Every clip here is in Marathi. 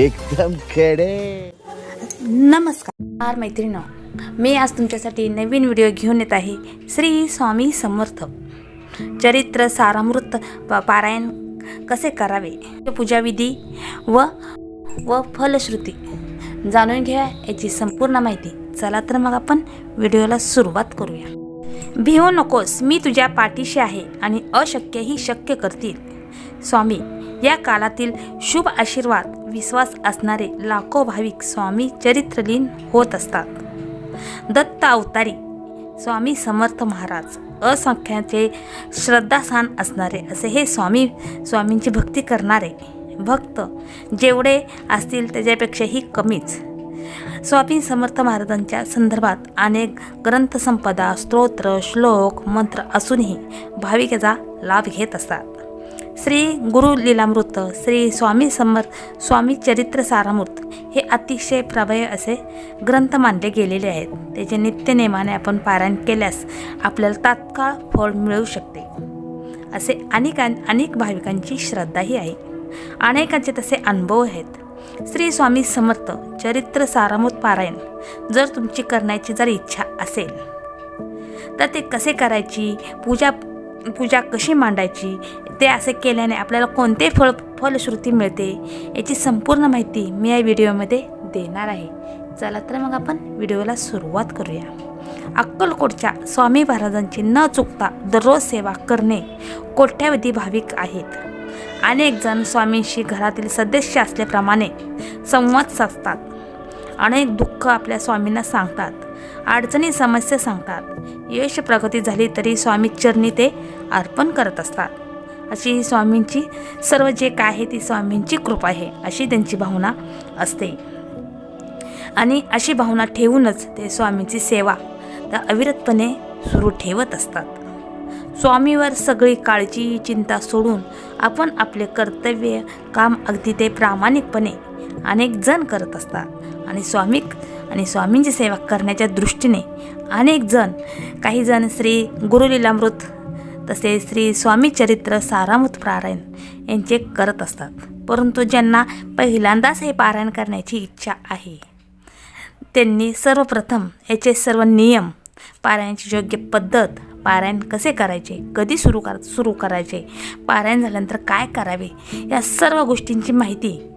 एकदम खेडे. नमस्कार मैत्रिणो मी आज तुमच्यासाठी नवीन व्हिडिओ घेऊन येत आहे श्री स्वामी समर्थ. चरित्र सारामृत प- पारायण कसे करावे? पूजाविधी व व फलश्रुती जाणून घ्या याची संपूर्ण माहिती. चला तर मग आपण व्हिडिओला सुरुवात करूया. भिवू नकोस मी तुझ्या पाठीशी आहे आणि अशक्यही शक्य करतील. स्वामी या काळातील शुभ आशीर्वाद विश्वास असणारे लाखो भाविक स्वामी चरित्रलीन होत असतात. दत्त अवतारी स्वामी समर्थ महाराज असंख्याचे श्रद्धास्थान असणारे असे हे स्वामी स्वामींची भक्ती करणारे भक्त जेवढे असतील त्याच्यापेक्षाही कमीच. स्वामी समर्थ महाराजांच्या संदर्भात अनेक ग्रंथसंपदा स्तोत्र श्लोक मंत्र असूनही भाविक याचा लाभ घेत असतात. श्री गुरु लीलामृत श्री स्वामी समर्थ स्वामी चरित्र सारामृत हे अतिशय प्रभय असे ग्रंथ मानले गेलेले आहेत. त्याचे नित्यनेमाने आपण पारायण केल्यास आपल्याला तात्काळ फळ मिळू शकते. असे अनेक अनेक भाविकांची श्रद्धाही आहे. अनेकांचे तसे अनुभव आहेत. श्री स्वामी समर्थ चरित्र सारामृत पारायण जर तुमची करण्याची जर इच्छा असेल तर ते कसे करायची? पूजा पूजा कशी मांडायची ते असे केल्याने आपल्याला कोणते फळ फलश्रुती मिळते याची संपूर्ण माहिती मी या व्हिडिओमध्ये देणार आहे. चला तर मग आपण व्हिडिओला सुरुवात करूया. अक्कलकोटच्या स्वामी महाराजांची न चुकता दररोज सेवा करणे कोट्यावधी भाविक आहेत. अनेक जण स्वामींशी घरातील सदस्य असल्याप्रमाणे संवाद साधतात. अनेक दुःख आपल्या स्वामींना सांगतात. अडचणी समस्या सांगतात. यश प्रगती झाली तरी स्वामी चरणी ते अर्पण करत असतात. अशी ही स्वामींची सर्व जे काय आहे ती स्वामींची कृपा आहे अशी त्यांची भावना असते. आणि अशी भावना ठेवूनच ते स्वामींची सेवा तर अविरतपणे सुरू ठेवत असतात. स्वामीवर सगळी काळजी चिंता सोडून आपण आपले कर्तव्य काम अगदी ते प्रामाणिकपणे अनेक जण करत असतात. आणि स्वामी आणि स्वामींची सेवा करण्याच्या दृष्टीने अनेक जण काही जण श्री गुरुलीलामृत तसेच श्री स्वामी चरित्र सारामृत पारायण यांचे करत असतात. परंतु ज्यांना पहिल्यांदाच हे पारायण करण्याची इच्छा आहे त्यांनी सर्वप्रथम याचे सर्व नियम पारायणाची योग्य पद्धत पारायण कसे करायचे कधी सुरू कर सुरू करायचे पारायण झाल्यानंतर काय करावे या सर्व गोष्टींची माहिती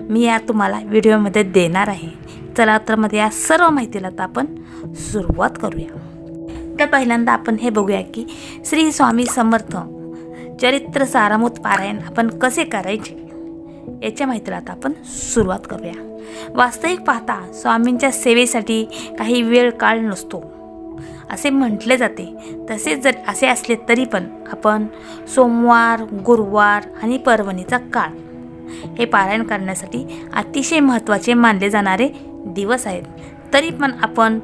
मी या तुम्हाला व्हिडिओमध्ये देणार आहे. चला तर मग या सर्व माहितीला तर आपण सुरुवात करूया. तर पहिल्यांदा आपण हे बघूया की श्री स्वामी समर्थ चरित्र सारामूत पारायण आपण कसे करायचे? याच्या माहितीला आता आपण सुरुवात करूया. वास्तविक पाहता स्वामींच्या सेवेसाठी काही वेळ काळ नसतो. असे म्हटले जाते. तसेच जर असे असले तरी पण आपण सोमवार गुरुवार आणि पर्वणीचा काळ हे पारायण करण्यासाठी अतिशय महत्त्वाचे मानले जाणारे दिवस आहेत. तरी पण आपण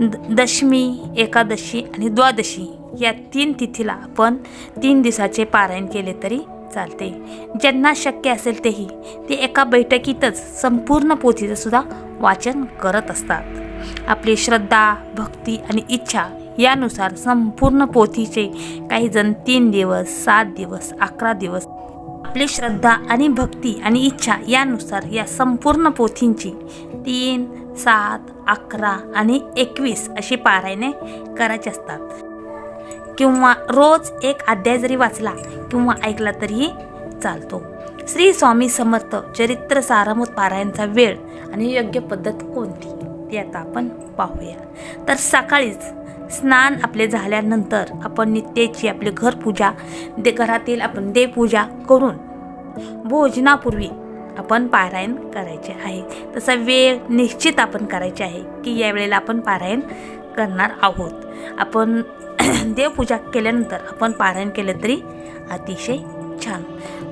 द दशमी एकादशी आणि द्वादशी या तीन तिथीला आपण तीन दिवसाचे पारायण केले तरी चालते. ज्यांना शक्य असेल तेही ते एका बैठकीतच संपूर्ण पोथीचं सुद्धा वाचन करत असतात. आपली श्रद्धा भक्ती आणि इच्छा यानुसार संपूर्ण पोथीचे काही जण तीन दिवस सात दिवस अकरा दिवस आपली श्रद्धा आणि भक्ती आणि इच्छा यानुसार या संपूर्ण पोथींची तीन सात अकरा आणि एकवीस अशी पारायणे करायची असतात. किंवा रोज एक अध्याय जरी वाचला किंवा ऐकला तरीही चालतो. श्री स्वामी समर्थ चरित्र सारामूत पारायणचा वेळ आणि योग्य पद्धत कोणती? ते आता आपण पाहूया. तर सकाळीच स्नान आपले झाल्यानंतर आपण नित्याची आपली घरपूजा दे घरातील आपण देवपूजा करून भोजनापूर्वी आपण पारायण करायचे आहे. तसा वेळ निश्चित आपण करायचे आहे की या वेळेला आपण पारायण करणार आहोत. आपण देवपूजा केल्यानंतर आपण पारायण केलं तरी अतिशय छान.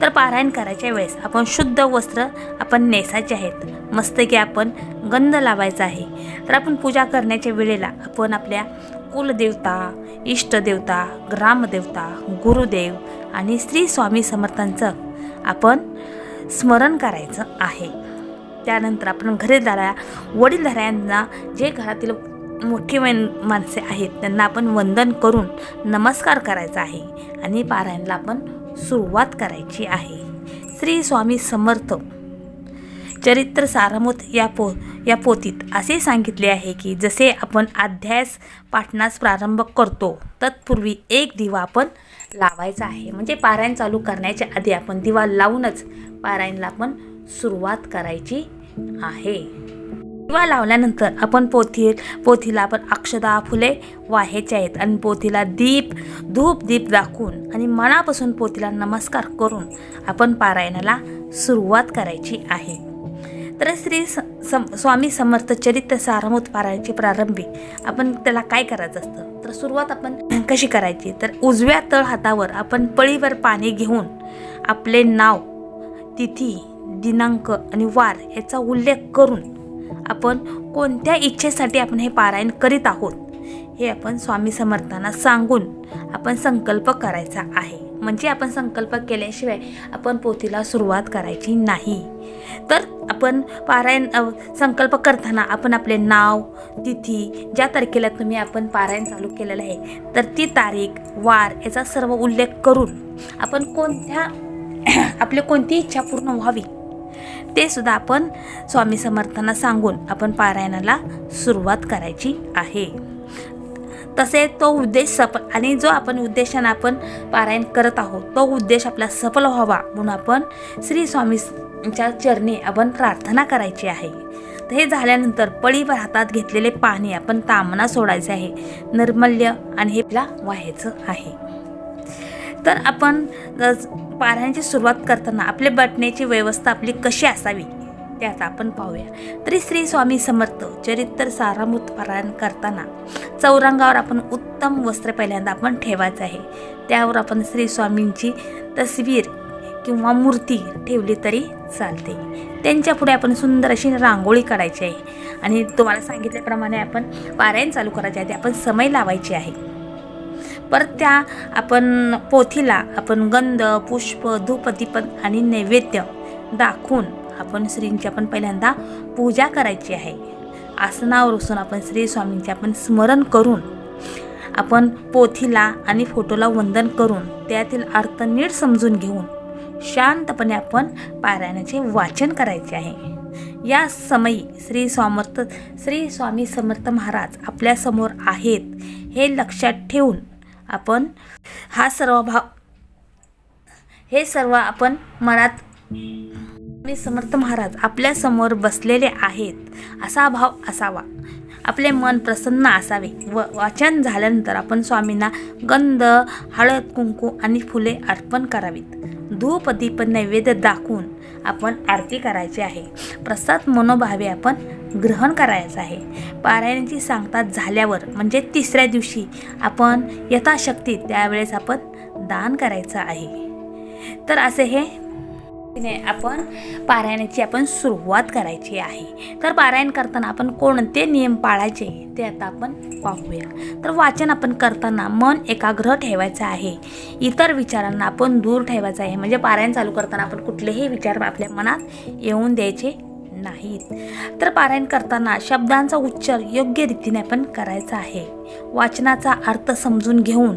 तर पारायण करायच्या वेळेस आपण शुद्ध वस्त्र आपण नेसायचे आहेत. मस्त की आपण गंध लावायचा आहे. तर आपण पूजा करण्याच्या वेळेला आपण आपल्या कुलदेवता इष्टदेवता ग्रामदेवता गुरुदेव आणि श्री स्वामी समर्थांचं आपण स्मरण करायचं आहे. त्यानंतर आपण घरीदारा वडीलधाऱ्यांना जे घरातील मोठी माणसे आहेत त्यांना आपण वंदन करून नमस्कार करायचा आहे आणि पारायणला आपण सुरुवात करायची आहे. श्री स्वामी समर्थ चरित्र सारमूत या पो या पोतीत असे सांगितले आहे की जसे आपण अध्यास पाठणास प्रारंभ करतो तत्पूर्वी एक दिवा आपण लावायचा आहे. म्हणजे पारायण चालू करण्याच्या आधी आपण दिवा लावूनच पारायणला आपण सुरुवात करायची आहे. दिवा लावल्यानंतर आपण पोथी पोथीला आपण अक्षदा फुले वाहायचे आहेत आणि पोथीला दीप धूप दीप दाखवून आणि मनापासून पोथीला नमस्कार करून आपण पारायणाला सुरुवात करायची आहे. तर श्री स सम स्वामी समर्थ चरित्र सारमूत पारायणाची प्रारंभी आपण त्याला काय करायचं असतं? तर सुरुवात आपण कशी करायची? तर उजव्या तळ हातावर आपण पळीवर पाणी घेऊन आपले नाव तिथी दिनांक आणि वार याचा उल्लेख करून आपण कोणत्या इच्छेसाठी आपण हे पारायण करीत आहोत हे आपण स्वामी समर्थांना सांगून आपण संकल्प करायचा आहे. म्हणजे आपण संकल्प केल्याशिवाय आपण पोथीला सुरुवात करायची नाही. तर आपण पारायण संकल्प करताना आपण आपले नाव तिथी ज्या तारखेला तुम्ही आपण पारायण चालू केलेलं आहे तर ती तारीख वार याचा सर्व उल्लेख करून आपण कोणत्या आपली कोणती इच्छा पूर्ण व्हावी ते सुद्धा आपण स्वामी समर्थांना सांगून आपण पारायणाला सुरुवात करायची आहे. तसे तो उद्देश सफल आणि जो आपण उद्देशाने आपण पारायण करत आहोत तो उद्देश आपला सफल व्हावा म्हणून आपण श्री स्वामी स्वामीच्या चरणी आपण प्रार्थना करायची आहे. तर हे झाल्यानंतर पळीवर हातात घेतलेले पाणी आपण तामना सोडायचे आहे. निर्मल्य आणि हे आपला व्हायचं आहे. तर आपण पाण्याची पारायणाची सुरुवात करताना आपले बटण्याची व्यवस्था आपली कशी असावी ते आता आपण पाहूया. तरी श्री स्वामी समर्थ चरित्र सारामृत पारायण करताना चौरंगावर आपण उत्तम वस्त्र पहिल्यांदा आपण ठेवायचं आहे. त्यावर आपण श्री स्वामींची तस्वीर किंवा मूर्ती ठेवली तरी चालते. त्यांच्या पुढे आपण सुंदर अशी रांगोळी काढायची आहे. आणि तुम्हाला सांगितल्याप्रमाणे आपण पारायण चालू करायचे आहे. ते आपण समय लावायची आहे. परत त्या आपण पोथीला आपण गंध पुष्प धूप आणि नैवेद्य दाखवून आपण श्रींची आपण पहिल्यांदा पूजा करायची आहे. आसनावर बसून आपण श्री स्वामींचे आपण स्मरण करून आपण पोथीला आणि फोटोला वंदन करून त्यातील अर्थ नीट समजून घेऊन शांतपणे आपण पारायणाचे वाचन करायचे आहे. या समयी श्री समर्थ श्री स्वामी समर्थ महाराज आपल्यासमोर आहेत हे लक्षात ठेवून आपण हा सर्व भाव हे सर्व आपण मनात मी समर्थ महाराज आपल्यासमोर बसलेले आहेत असा भाव असावा. आपले मन प्रसन्न असावे व वाचन झाल्यानंतर आपण स्वामींना गंध हळद कुंकू आणि फुले अर्पण करावीत. धूप दीप नैवेद्य दाखवून आपण आरती करायची आहे. प्रसाद मनोभावे आपण ग्रहण करायचं आहे. पारायणाची सांगता झाल्यावर म्हणजे तिसऱ्या दिवशी आपण यथाशक्ती त्यावेळेस आपण दान करायचं आहे. तर असे हे ने आपण पारायणाची आपण सुरुवात करायची आहे. तर पारायण करताना आपण कोणते नियम पाळायचे ते आता आपण पाहूया. तर वाचन आपण करताना मन एकाग्र ठेवायचं आहे. इतर विचारांना आपण दूर ठेवायचं आहे. म्हणजे पारायण चालू करताना आपण कुठलेही विचार आपल्या मनात येऊन द्यायचे नाहीत. तर पारायण करताना शब्दांचा उच्चार योग्य रीतीने आपण करायचा आहे. वाचनाचा अर्थ समजून घेऊन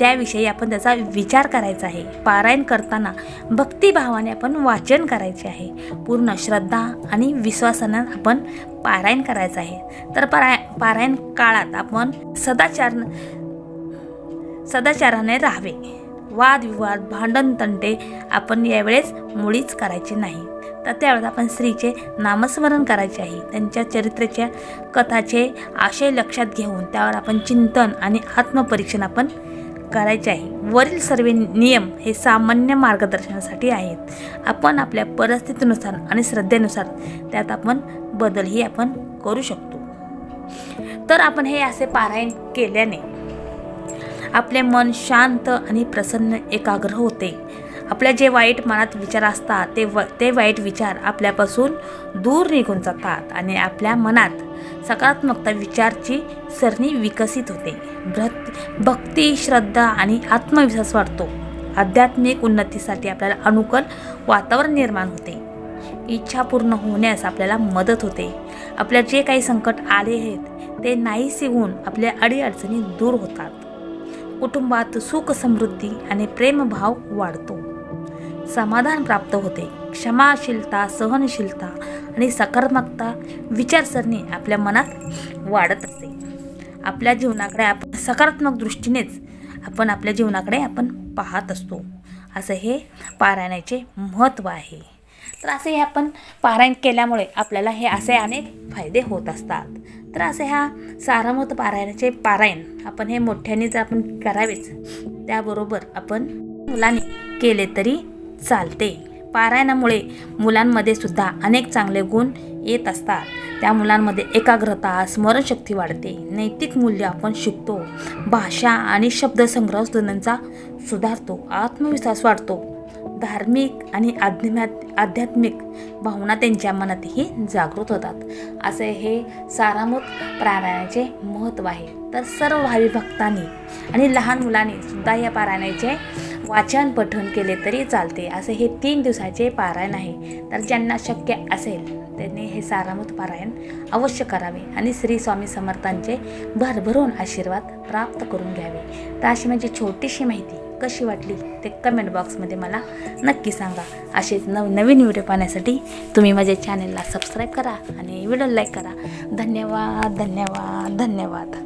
त्याविषयी आपण त्याचा विचार करायचा आहे. पारायण करताना भक्तिभावाने आपण वाचन करायचे आहे. पूर्ण श्रद्धा आणि विश्वासानं आपण पारायण करायचं आहे. तर पाराय पारायण काळात आपण सदाचार सदाचाराने राहावे. वादविवाद भांडण तंटे आपण यावेळेस मुळीच करायचे नाही. तर त्यावेळेस आपण स्त्रीचे नामस्मरण करायचे आहे. त्यांच्या चरित्रेच्या कथाचे आशय लक्षात घेऊन त्यावर आपण चिंतन आणि आत्मपरीक्षण आपण करायचे आहे. वरील सर्व नियम हे सामान्य मार्गदर्शनासाठी आहेत. आपण आपल्या परिस्थितीनुसार आणि श्रद्धेनुसार त्यात आपण बदलही आपण करू शकतो. तर आपण हे असे पारायण केल्याने आपले मन शांत आणि प्रसन्न एकाग्र होते. आपल्या जे वाईट मनात विचार असतात ते व ते वाईट विचार आपल्यापासून दूर निघून जातात आणि आपल्या मनात सकारात्मकता विचारची सरणी विकसित होते. भ्रत भक्ती श्रद्धा आणि आत्मविश्वास वाढतो. आध्यात्मिक उन्नतीसाठी आपल्याला अनुकूल वातावरण निर्माण होते. इच्छा पूर्ण होण्यास आपल्याला मदत होते. आपल्या जे काही संकट आले आहेत ते नाहीसे होऊन आपल्या अडीअडचणी दूर होतात. कुटुंबात सुख समृद्धी आणि प्रेमभाव वाढतो. समाधान प्राप्त होते. क्षमाशीलता सहनशीलता आणि सकारात्मकता विचारसरणी आपल्या मनात वाढत असते. आपल्या जीवनाकडे आपण सकारात्मक दृष्टीनेच आपण आपल्या जीवनाकडे आपण पाहत असतो. असं हे पारायणाचे महत्त्व आहे. तर असे हे आपण पारायण केल्यामुळे आपल्याला हे असे अनेक फायदे होत असतात. तर असे ह्या सारामृत पारायणाचे पारायण आपण हे मोठ्याने जर आपण करावेच त्याबरोबर आपण मुलांनी केले तरी चालते. पारायणामुळे मुलांमध्ये सुद्धा अनेक चांगले गुण येत असतात. त्या मुलांमध्ये एकाग्रता स्मरणशक्ती वाढते. नैतिक मूल्य आपण शिकतो. भाषा आणि शब्दसंग्रह सुधारतो. आत्मविश्वास वाढतो. धार्मिक आणि आध्यात्मिक आध्यात्मिक भावना त्यांच्या मनातही जागृत होतात. असे हे सारामूत पारायणाचे महत्त्व आहे. तर सर्व भावी भक्तांनी आणि लहान मुलांनी सुद्धा या पारायणाचे वाचन पठण केले तरी चालते. असे हे तीन दिवसाचे पारायण आहे. तर ज्यांना शक्य असेल त्यांनी हे सारामूत पारायण अवश्य करावे आणि श्री स्वामी समर्थांचे भरभरून आशीर्वाद प्राप्त करून घ्यावे. तर अशी म्हणजे छोटीशी माहिती. कशी वाटली ते कमेंट बॉक्समध्ये मला नक्की सांगा. असेच नव नवीन व्हिडिओ पाहण्यासाठी तुम्ही माझ्या चॅनलला सबस्क्राईब करा आणि व्हिडिओ लाईक करा. धन्यवाद धन्यवाद धन्यवाद.